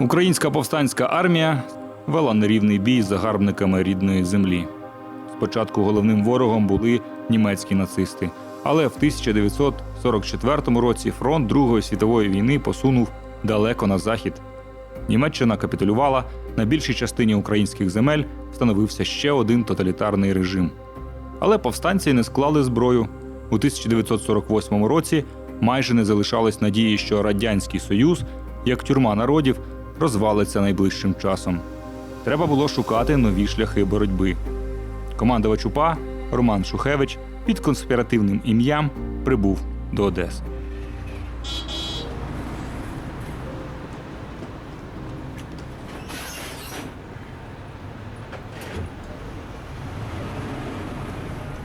Українська повстанська армія вела нерівний бій з загарбниками рідної землі. Спочатку головним ворогом були німецькі нацисти, але в 1944 році фронт Другої світової війни посунув далеко на захід. Німеччина капітулювала, на більшій частині українських земель встановився ще один тоталітарний режим. Але повстанці не склали зброю. У 1948 році майже не залишалось надії, що Радянський Союз, як тюрма народів, розвалиться найближчим часом. Треба було шукати нові шляхи боротьби. Командувач УПА Роман Шухевич під конспіративним ім'ям прибув до Одеси.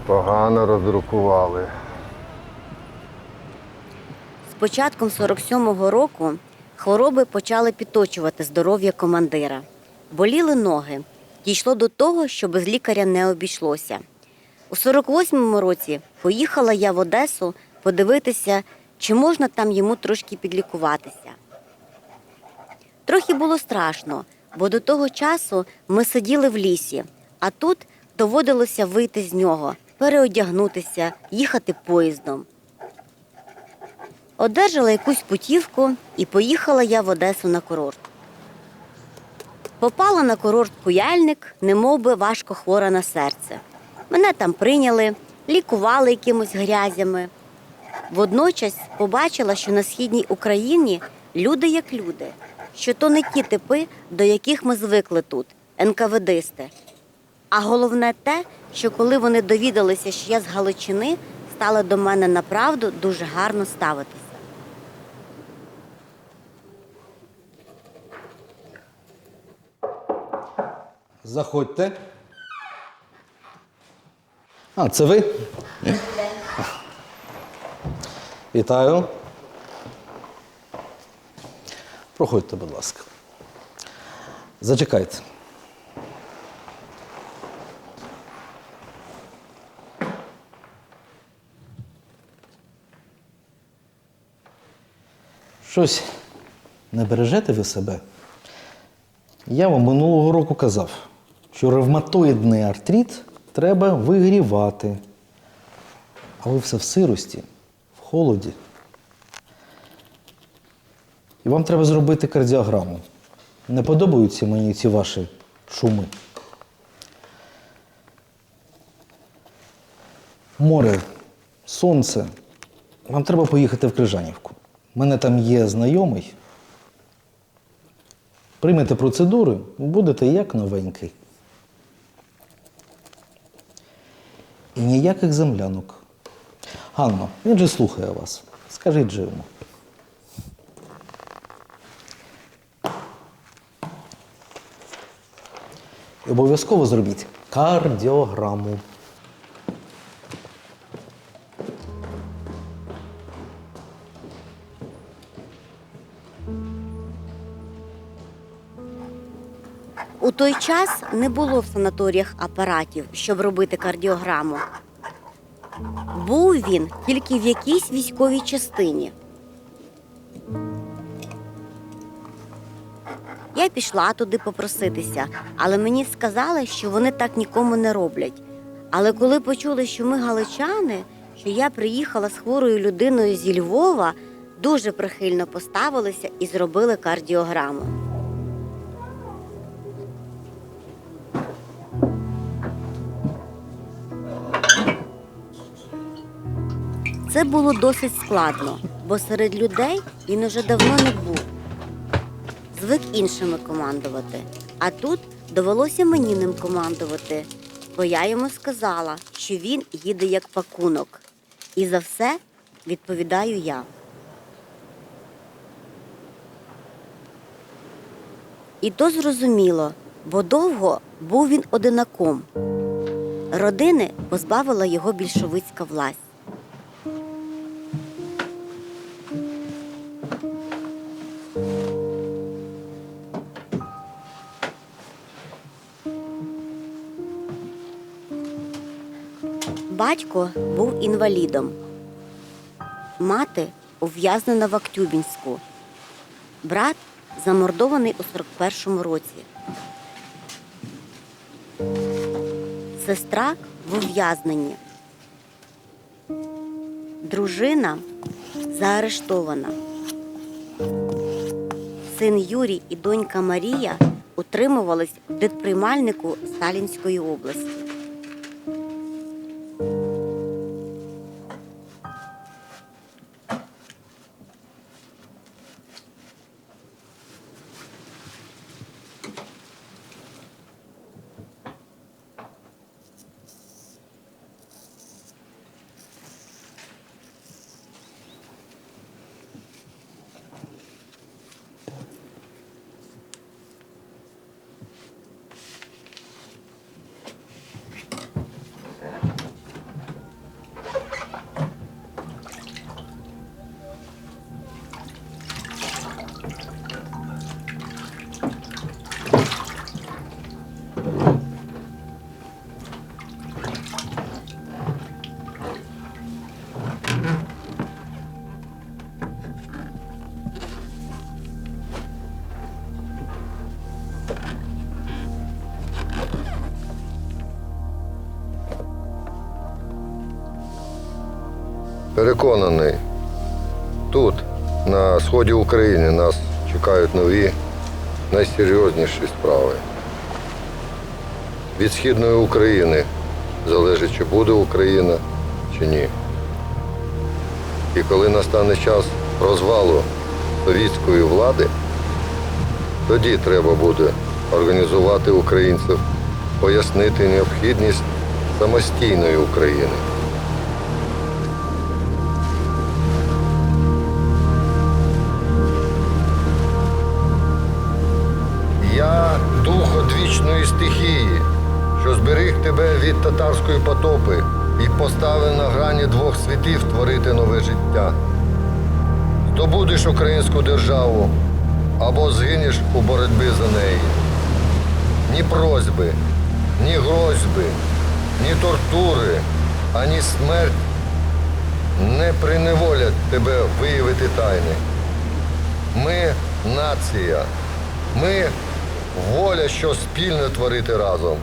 Погано роздрукували. З початком 47-го року хвороби почали підточувати здоров'я командира. Боліли ноги. Дійшло до того, що без лікаря не обійшлося. У 48-му році поїхала я в Одесу подивитися, чи можна там йому трошки підлікуватися. Трохи було страшно, бо до того часу ми сиділи в лісі, а тут доводилося вийти з нього, переодягнутися, їхати поїздом. Одержала якусь путівку і поїхала я в Одесу на курорт. Попала на курорт Куяльник, немов би важко хвора на серце. Мене там прийняли, лікували якимось грязями. Водночас побачила, що на східній Україні люди як люди, що то не ті типи, до яких ми звикли тут, НКВДисти. А головне те, що коли вони довідалися, що я з Галичини, стали до мене направду дуже гарно ставитися. Заходьте. А, це ви? Вітаю. Проходьте, будь ласка. Зачекайте. Щось не бережете ви себе? Я вам минулого року казав, що ревматоїдний артрит треба вигрівати. А ви все в сирості, в холоді. І вам треба зробити кардіограму. Не подобаються мені ці ваші шуми. Море, сонце. Вам треба поїхати в Крижанівку. У мене там є знайомий. Приймете процедури, будете як новенький. І ніяких землянок. Ганно, він же слухає вас. Скажіть же йому. Обов'язково зробіть кардіограму. Той час не було в санаторіях апаратів, щоб робити кардіограму. Був він тільки в якійсь військовій частині. Я пішла туди попроситися, але мені сказали, що вони так нікому не роблять. Але коли почули, що ми галичани, що я приїхала з хворою людиною зі Львова, дуже прихильно поставилися і зробили кардіограму. Це було досить складно, бо серед людей він уже давно не був. Звик іншими командувати. А тут довелося мені ним командувати, бо я йому сказала, що він їде як пакунок. І за все відповідаю я. І то зрозуміло, бо довго був він одинаком. Родини позбавила його більшовицька власть. Батько був інвалідом. Мати ув'язнена в Актюбінську. Брат замордований у 41-му році. Сестра в ув'язненні. Дружина заарештована. Син Юрій і донька Марія утримувались в дитприймальнику Сталінської області. Переконаний, тут, на сході України, нас чекають нові, найсерйозніші справи. Від східної України залежить, чи буде Україна, чи ні. І коли настане час розвалу совітської влади, тоді треба буде організувати українців, пояснити необхідність самостійної України. Тебе від татарської потопи і поставив на грані двох світів творити нове життя. Здобудеш українську державу або згинеш у боротьбі за неї. Ні просьби, ні грозьби, ні тортури, ані смерть не приневолять тебе виявити тайни. Ми нація. Ми воля, що спільно творити разом.